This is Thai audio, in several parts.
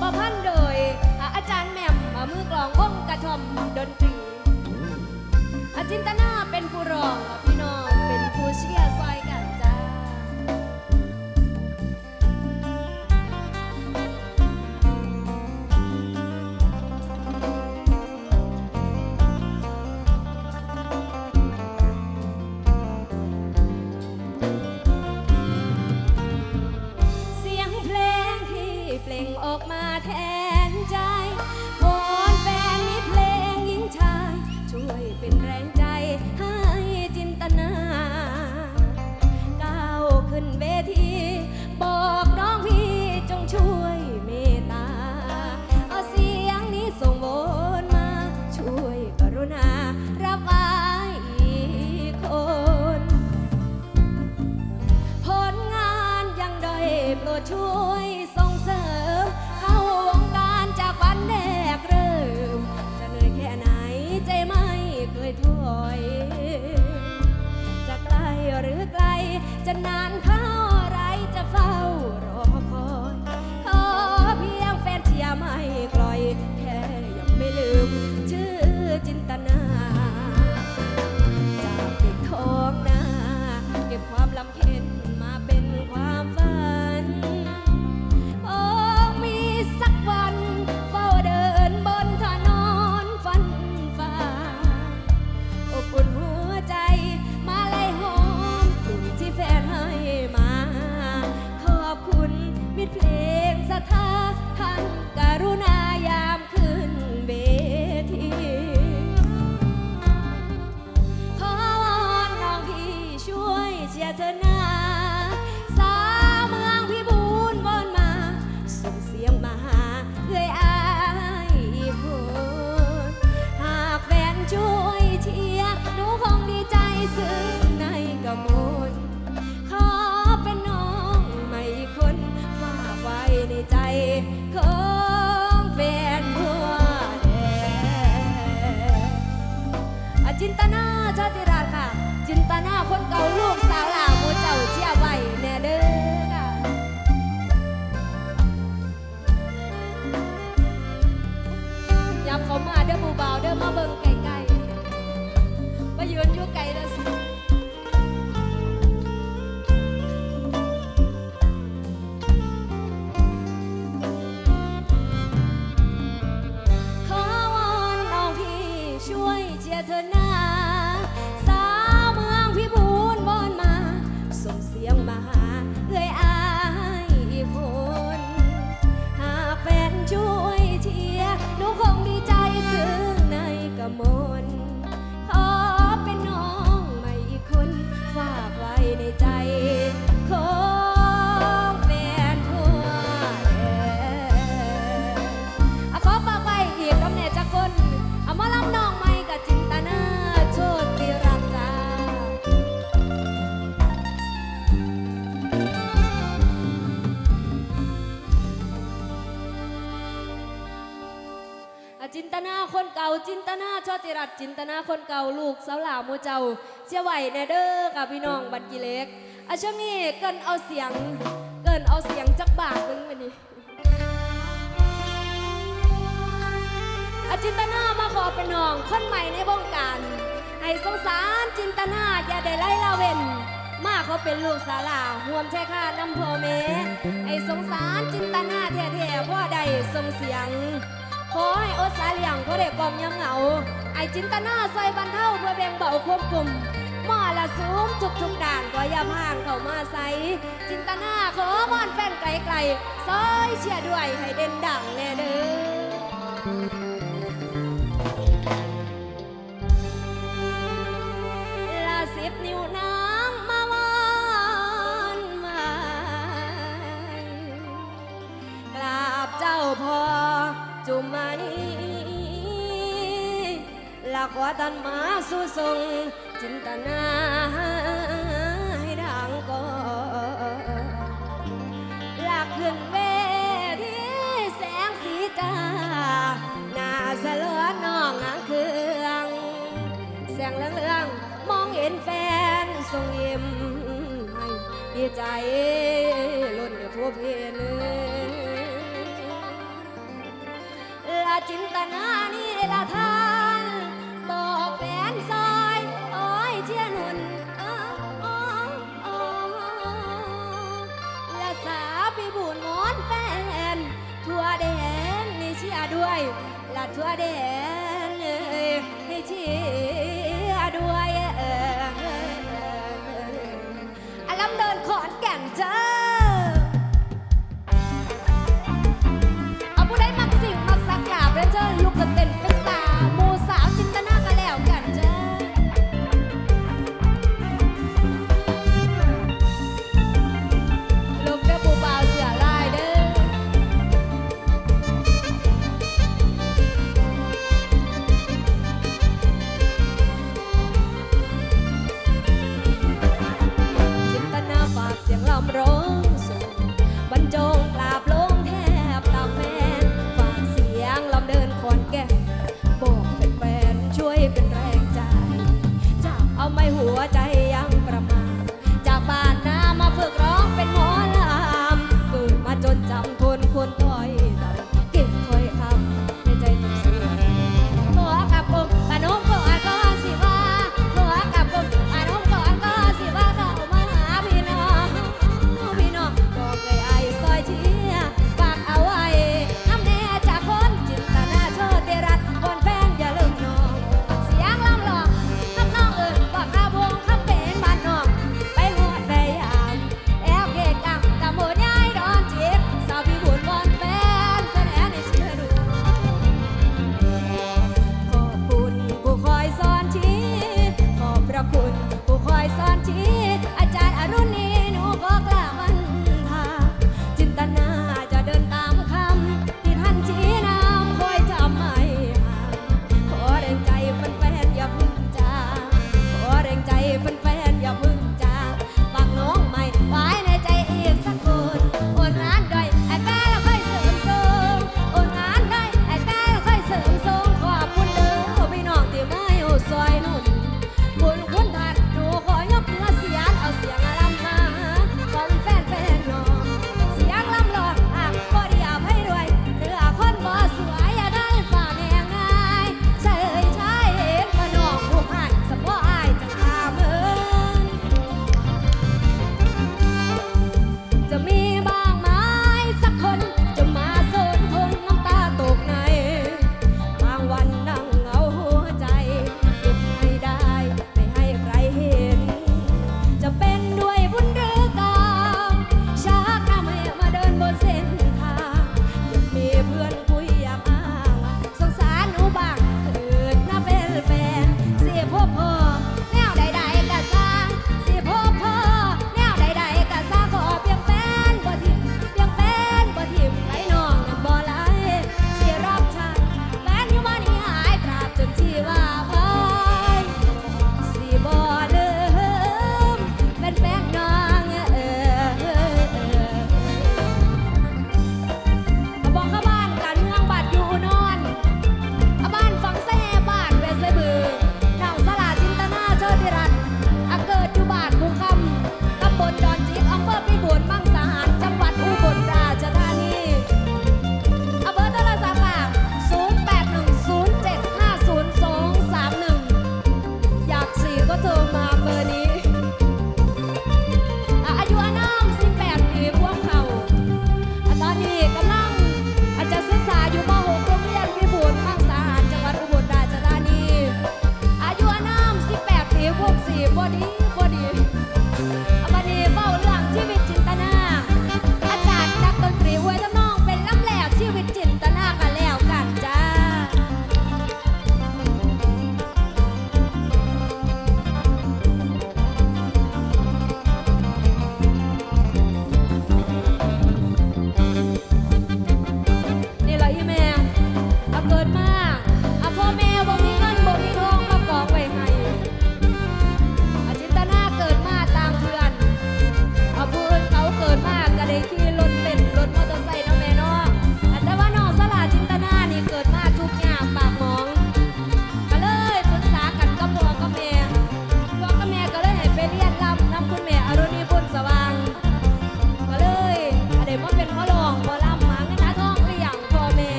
ประพันธ์โดยอาจารย์แหม่มมือกลองวงกระทอมดนตรีอาจินตนาเป็นผู้ร้องพี่น้องเป็นผู้เชียร์ซอย อกมาแทน นตนาคนเก่าจินตนาโชติรัตจินตนาคนเก่าลูกสาวหลาวหมูเจ้าเชื่อไหวแนเด้อกับพี่น้องบัดกีเล็กอะช่วงนี้เกินเอาเสียง เกินเอาเสียงจักบาทนึงไปนี่อาจินตนามาขอเป็นน้องคนใหม่ในวงการให้สงสารจินตนาอย่าได้ไล่ละเวนมาเขาเป็นลูกสาวลาห่วมแช่ค่าน้ำพ่อแม่ให้สงสารจินตนาแท้ๆพ่อใดส่งเสียง ขอให้อดสาเลียงพ่อเด็กกล่อมยำเหงา ไอจินตนาซอยบันเท่าเพื่อแบ่งเบาควบคุมหมอละสูงทุกทุกด่านก็อย่าห่างเข้ามาใส่จินตนาขอมอนแฟนไกลๆซอยเชียร์ด้วยให้เด่นดังแน่เด้อ จุมานีลักว่าตันมาสู่ทรงจินตนาให้ดังก่อนลากขึ้นเวทีแสงสีจ้าหน้าสะเลอนน้องหางเครื่องเสียงเรื่องๆมองเห็นแฟนส่งยิ้มให้ดีใจล้นผู้เพน จินตนานี่ละทานบอกแฟนซอยอ้อยเชียนุ่นอ้ออ้ออ้อและสาพี่บุญมอนแฟน ทั่วแดนนี่เชียด้วยละทั่วแดนเลยให้เชียด้วยเออลำเดินขอนแก่นเจ้า que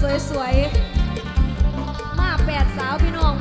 สวยๆ มาแปดสาวพี่น้อง